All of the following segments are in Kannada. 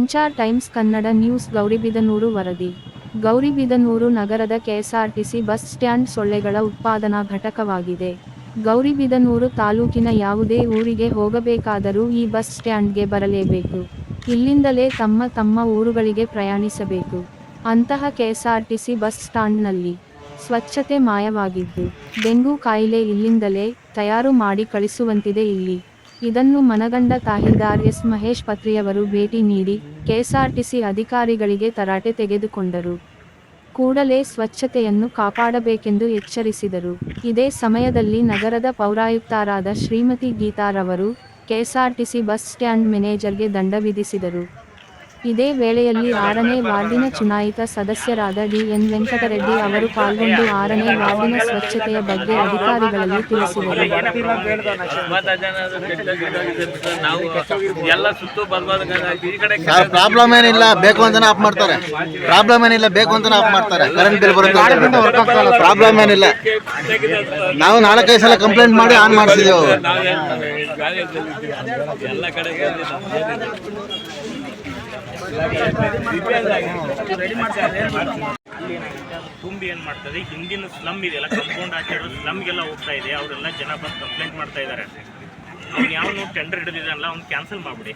ಸಂಚಾರ್ ಟೈಮ್ಸ್ ಕನ್ನಡ ನ್ಯೂಸ್ ಗೌರಿಬಿದನೂರು ವರದಿ. ಗೌರಿಬಿದನೂರು ನಗರದ ಕೆಎಸ್ಆರ್ಟಿಸಿ ಬಸ್ ಸ್ಟ್ಯಾಂಡ್ ಸೊಳ್ಳೆಗಳ ಉತ್ಪಾದನಾ ಘಟಕವಾಗಿದೆ. ಗೌರಿಬಿದನೂರು ತಾಲೂಕಿನ ಯಾವುದೇ ಊರಿಗೆ ಹೋಗಬೇಕಾದರೂ ಈ ಬಸ್ ಸ್ಟ್ಯಾಂಡ್ಗೆ ಬರಲೇಬೇಕು. ಇಲ್ಲಿಂದಲೇ ತಮ್ಮ ತಮ್ಮ ಊರುಗಳಿಗೆ ಪ್ರಯಾಣಿಸಬೇಕು. ಅಂತಹ ಕೆಎಸ್ಆರ್ಟಿಸಿ ಬಸ್ ಸ್ಟ್ಯಾಂಡ್ನಲ್ಲಿ ಸ್ವಚ್ಛತೆ ಮಾಯವಾಗಿದ್ದು, ಡೆಂಗು ಕಾಯಿಲೆ ಇಲ್ಲಿಂದಲೇ ತಯಾರು ಮಾಡಿ ಕಳಿಸುವಂತಿದೆ ಇಲ್ಲಿ. ಇದನ್ನು ಮನಗಂಡ ತಾಹಿದಾರ್ ಎಸ್. ಮಹೇಶ್ ಪತ್ರಿಯವರು ಭೇಟಿ ನೀಡಿ ಕೆಎಸ್ಆರ್ಟಿಸಿ ಅಧಿಕಾರಿಗಳಿಗೆ ತರಾಟೆ ತೆಗೆದುಕೊಂಡರು. ಕೂಡಲೇ ಸ್ವಚ್ಛತೆಯನ್ನು ಕಾಪಾಡಬೇಕೆಂದು ಎಚ್ಚರಿಸಿದರು. ಇದೇ ಸಮಯದಲ್ಲಿ ನಗರದ ಪೌರಾಯುಕ್ತರಾದ ಶ್ರೀಮತಿ ಗೀತಾರವರು ಕೆಎಸ್ಆರ್ಟಿಸಿ ಬಸ್ ಸ್ಟ್ಯಾಂಡ್ ಮ್ಯಾನೇಜರ್ಗೆ ದಂಡ ವಿಧಿಸಿದರು. ಇದೇ ವೇಳೆಯಲ್ಲಿ ಆರನೇ ವಾರ್ಡಿನ ಚುನಾಯಿತ ಸದಸ್ಯರಾದ ಡಿಎನ್ ವೆಂಕಟರೆಡ್ಡಿ ಅವರು ಪಾಲ್ಗೊಂಡು ಆರನೇ ವಾರ್ಡಿನ ಸ್ವಚ್ಛತೆಯ ಬಗ್ಗೆ ಅಧಿಕಾರಿಗಳಲ್ಲಿ ತಿಳಿಸಿದರು. ಪ್ರಾಬ್ಲಮ್ ಏನಿಲ್ಲ, ಬೇಕು ಅಂತಾನೆ ಆಫ್ ಮಾಡ್ತಾರೆ. ಪ್ರಾಬ್ಲಮ್ ಏನಿಲ್ಲ, ಬೇಕು ಅಂತಾನೆ ಆಫ್ ಮಾಡ್ತಾರೆ. ಕರೆಂಟ್ ಬಿಲ್ ಬರುತ್ತೆ ಪ್ರಾಬ್ಲಮ್ ಏನಿಲ್ಲ. ನಾವು ನಾಲ್ಕೈದು ಸಲ ಕಂಪ್ಲೇಂಟ್ ಮಾಡಿ ಆನ್ ಮಾಡಿಸಿದೆವು ತುಂಬಿ ಏನ್ ಮಾಡ್ತದೆ ಹಿಂದಿನ ಸ್ಲಮ್ ಇದೆಯಲ್ಲ ಕಂಪೌಂಡ್ ಹಾಕಿರೋ ಸ್ಲಮ್ಗೆಲ್ಲ ಹೋಗ್ತಾ ಇದೆ ಅವರೆಲ್ಲ ಜನ ಬಂದು ಕಂಪ್ಲೇಂಟ್ ಮಾಡ್ತಾ ಇದ್ದಾರೆ ಅವ್ನು ಯಾವನು ಟೆಂಡರ್ ಹಿಡಿದಿದ್ದಾನಲ್ಲ ಅವ್ನು ಕ್ಯಾನ್ಸಲ್ ಮಾಡ್ಬಿಡಿ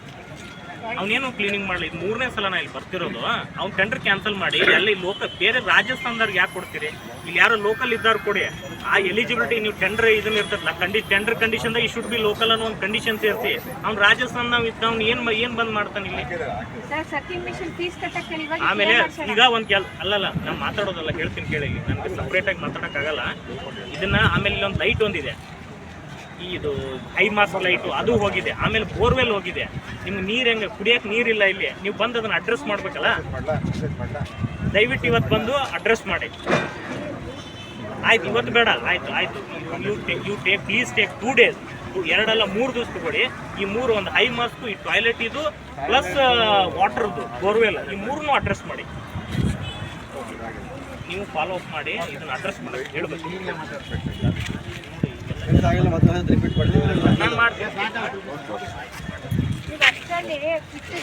ಅವನೇನು ಕ್ಲೀನಿಂಗ್ ಮಾಡಲಿ? ಇದು ಮೂರನೇ ಸಲ ನಾ ಇಲ್ಲಿ ಬರ್ತಿರೋದು. ಅವ್ನ ಟೆಂಡರ್ ಕ್ಯಾನ್ಸಲ್ ಮಾಡಿ ಅಲ್ಲಿ ಲೋಕಲ್ ಬೇರೆ ರಾಜಸ್ಥಾನದವ್ರಿಗೆ ಯಾಕೆ ಕೊಡ್ತೀರಿ? ಇಲ್ಲಿ ಯಾರೋ ಲೋಕಲ್ ಇದ್ದಾರು ಕೊಡಿ. ಆ ಎಲಿಜಿಬಿಲಿಟಿ ನೀವು ಟೆಂಡರ್ ಇದನ್ನ ಇರ್ತದಲ್ಲ ಕಂಡಿ ಟೆಂಡರ್ ಕಂಡೀಷನ್ ಈ ಶುಡ್ ಬಿ ಲೋಕಲ್ ಅನ್ನೋ ಒಂದು ಕಂಡೀಷನ್ ಇರ್ತಿ ಅವ್ನು ರಾಜಸ್ಥಾನ ನಾವು ಇದ್ದ ಅವ್ನು ಏನು ಏನು ಬಂದ್ ಮಾಡ್ತಾನೆ ಇಲ್ಲಿ? ಆಮೇಲೆ ಈಗ ಒಂದು ಕೆಲ ಅಲ್ಲಲ್ಲ ನಾನು ಮಾತಾಡೋದಲ್ಲ ಹೇಳ್ತೀನಿ ಕೇಳಿ. ನನಗೆ ಸಪ್ರೇಟಾಗಿ ಆಗಿ ಇದನ್ನು ಇದನ್ನ ಆಮೇಲೆ ಇಲ್ಲೊಂದು ಲೈಟ್ ಒಂದಿದೆ. ಈ ಇದು ಹೈ ಮಾಸ್ ಲೈಟು ಅದು ಹೋಗಿದೆ. ಆಮೇಲೆ ಬೋರ್ವೆಲ್ ಹೋಗಿದೆ. ನಿಮ್ಗೆ ನೀರು ಹೆಂಗೆ ಕುಡಿಯೋಕೆ ನೀರಿಲ್ಲ ಇಲ್ಲಿ. ನೀವು ಬಂದು ಅದನ್ನ ಅಡ್ರೆಸ್ ಮಾಡ್ಬೇಕಲ್ಲ? ದಯವಿಟ್ಟು ಇವತ್ತು ಬಂದು ಅಡ್ರೆಸ್ ಮಾಡಿ. ಆಯ್ತು ಇವತ್ತು ಬೇಡ. ಆಯ್ತು ಆಯ್ತು. You take you take please take two days ಎರಡಲ್ಲ ಮೂರು ದಿವಸ ಕೊಡಿ. ಈ ಮೂರು ಒಂದು ಹೈ ಮಾಸ್ಕು ಈ ಟಾಯ್ಲೆಟ್ ಇದು ಪ್ಲಸ್ ವಾಟರ್ದು ಬೋರ್ವೆಲ್. ಈ ಮೂರನ್ನು ಅಡ್ರೆಸ್ ಮಾಡಿ. ನೀವು ಫಾಲೋ ಅಪ್ ಮಾಡಿ ಇದನ್ನ ಅಡ್ರೆಸ್ ಮಾಡಿ. ಹೇಳ್ಬೇಕು. ನಾನು ಮಾಡ್ತೀನಿ. ಈಗ ಅಷ್ಟರಲ್ಲಿ ಫಿಫ್ಟಿ